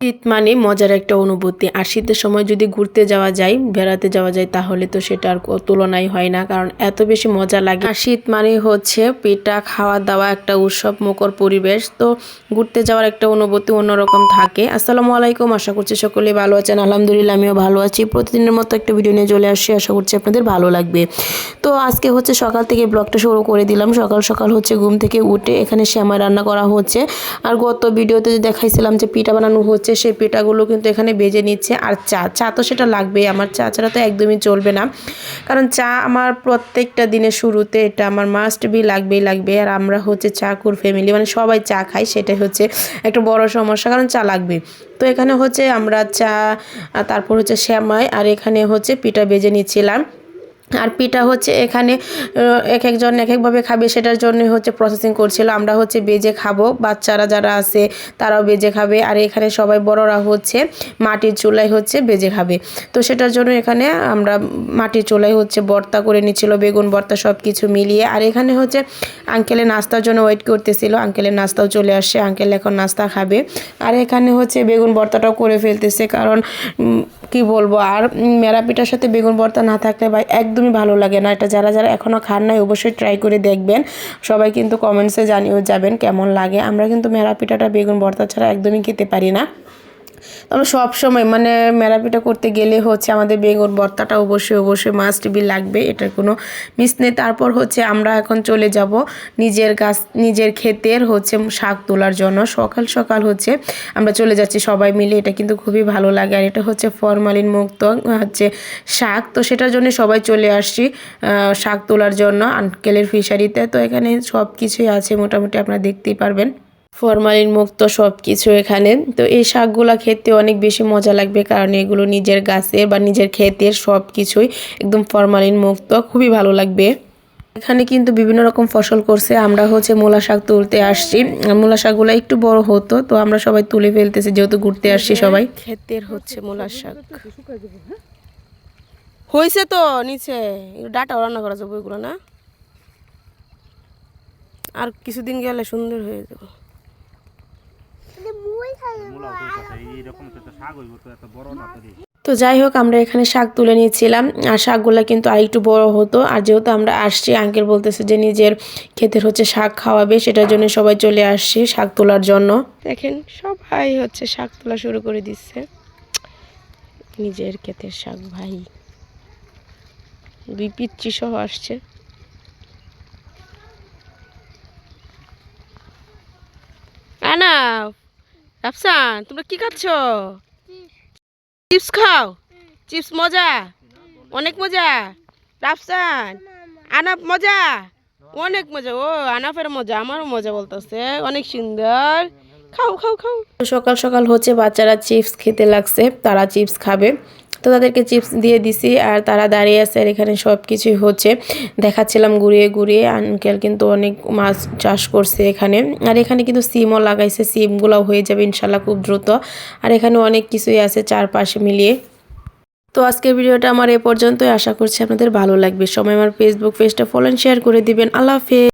শীত মানে মজার একটা অনুভূতি। আর শীতের সময় যদি ঘুরতে যাওয়া যায়, বেড়াতে যাওয়া যায়, তাহলে তো সেটা আর তুলনাই হয় না, কারণ এত বেশি মজা লাগে। আর শীত মানে হচ্ছে পিঠা খাওয়া দাওয়া একটা উৎসব মুখর পরিবেশ। তো ঘুরতে যাওয়ার একটা অনুভূতি অন্যরকম থাকে। আসসালামু আলাইকুম, আশা করছি সকলেই ভালো আছেন। আলহামদুলিল্লাহ, আমিও ভালো আছি। প্রতিদিনের মতো একটা ভিডিও নিয়ে চলে আসছি, আশা করছি আপনাদের ভালো লাগবে। তো আজকে হচ্ছে সকাল থেকে ব্লগটা শুরু করে দিলাম। সকাল সকাল হচ্ছে ঘুম থেকে উঠে এখানে শ্যামাই রান্না করা হচ্ছে। আর গত ভিডিওতে দেখাইছিলাম যে পিঠা বানানো হচ্ছে সেই পিঠাগুলো কিন্তু এখানে বেজে নিচ্ছে। আর চা চা তো সেটা লাগবেই। আমার চা ছাড়া তো একদমই চলবে না। কারণ চা আমার প্রত্যেকটা দিনের শুরুতে এটা আমার মাস্ট বি লাগবেই, লাগবে। আর আমরা হচ্ছে চা কুর ফ্যামিলি মানে সবাই চা খাই, সেটাই হচ্ছে একটা বড় সমস্যা, কারণ চা লাগবে তো এখানে হচ্ছে আমরা চা তারপর হচ্ছে শ্যামাই আর এখানে হচ্ছে পিঠা বেজে নিচ্ছিলাম। আর পিঠা হচ্ছে এখানে এক একজন এক একভাবে খাবে, সেটার জন্য হচ্ছে প্রসেসিং করছিল। আমরা হচ্ছে বেজে খাব, বাচ্চারা যারা আছে তারাও বেজে খাবে। আর এখানে সবাই বড়রা হচ্ছে মাটির চুলায় হচ্ছে বেজে খাবে। তো সেটার জন্য এখানে আমরা মাটির চুলায় হচ্ছে বর্তা করে নিচ্ছিল, বেগুন বর্তা সব কিছু মিলিয়ে। আর এখানে হচ্ছে আঙ্কেলের নাস্তার জন্য ওয়েট করতেছিল। আঙ্কেলের নাস্তাও চলে আসছে। আঙ্কেল এখন নাস্তা খাবে। আর এখানে হচ্ছে বেগুন বর্তাটাও করে ফেলতেছে। কারণ কি বলব? আর মেলা পিঠার সাথে বেগুন ভর্তা না থাকলে ভাই একদমই ভালো লাগে না। এটা যারা যারা এখনও খান নাই, অবশ্যই ট্রাই করে দেখবেন। সবাই কিন্তু কমেন্টসে জানিয়েও যাবেন কেমন লাগে। আমরা কিন্তু মেরা পিঠাটা বেগুন ভর্তা ছাড়া একদমই খেতে পারি না। আমরা সব সময় মানে মেরা পিঠা করতে গেলে হচ্ছে আমাদের বেগুন ভর্তাটা অবশ্যই অবশ্যই মাস্ট বি লাগবে, এটার কোনো মিস নেই। তারপর হচ্ছে আমরা এখন চলে যাব নিজের গাছ, নিজের ক্ষেতের হচ্ছে শাক তোলার জন্য। সকাল সকাল হচ্ছে আমরা চলে যাচ্ছি সবাই মিলে, এটা কিন্তু খুবই ভালো লাগে। আর এটা হচ্ছে ফরমালিন মুক্ত হচ্ছে শাক। তো সেটার জন্য সবাই চলে আসছি শাক তোলার জন্য আঙ্কেলের ফিশারিতে তো। এখানে সব কিছুই আছে, মোটামুটি আপনারা দেখতেই পারবেন। ফরমালিন মুক্ত সব কিছু এখানে। তো এই শাকগুলো খেতে অনেক বেশি মজা লাগবে কারণ এগুলো নিজের গাছের বা নিজের ক্ষেতের সব কিছুই একদম ফরমালিন মুক্ত। খুবই ভালো লাগবে। এখানে কিন্তু বিভিন্ন রকম ফসল করছে। আমরা হচ্ছে মূলা শাক তুলতে আসছি। মূলা শাকগুলো একটু বড় হতো, তো আমরা সবাই তুলে ফেলতেছি যেহেতু ঘুরতে আসছি সবাই। ক্ষেতের হচ্ছে মূলা শাক। হয়েছে তো নিচে। ডাটা রান্না করা যাবে ওইগুলো না? আর কিছুদিন গেলে সুন্দর হয়ে যাবে। তো যাই হোক, আমরা এখানে শাক তুলে নিয়েছিলাম। আর শাকগুলো কিন্তু আরেকটু বড় হতো। আর যেহেতু আমরা আসছি, আঙ্কেল বলতেছে যে নিজের ক্ষেতের হচ্ছে শাক খাওয়াবে, সেটার জন্য সবাই চলে আসছি শাক তোলার জন্য। দেখেন, সবাই হচ্ছে শাক তোলা শুরু করে দিচ্ছে। নিজের ক্ষেতের শাক, ভাই। দুই পিচ্ছি সহ আসছে। রাফসান তোমরা কি খাচ্ছ? চিপস। খাও? চিপস মজা? অনেক মজা? রাফসান আনাপ মজা? অনেক মজা। ও আনাফের মজা আমারও মজা বলতেছে। অনেক সুন্দর। খাও খাও খাও। সকাল সকাল হচ্ছে বাচ্চারা চিপস খেতে লাগছে তারা চিপস খাবে। তো তাদেরকে চিপস দিয়ে দিছি আর তারা দাঁড়িয়ে আছে আর এখানে সব কিছুই হচ্ছে। দেখাচ্ছিলাম ঘুরিয়ে ঘুরিয়ে আঙ্কেল কিন্তু অনেক মাছ চাষ করছে এখানে। আর এখানে কিন্তু সিমও লাগাইছে সিমগুলো হয়ে যাবে ইনশাল্লাহ খুব দ্রুত। আর এখানে অনেক কিছুই আছে চারপাশে মিলিয়ে। তো আজকের ভিডিওটা আমার এ পর্যন্তই। আশা করছি আপনাদের ভালো লাগবে। সময় আমার ফেসবুক পেজটা ফলো শেয়ার করে দিবেন। আল্লাহ হাফেজ।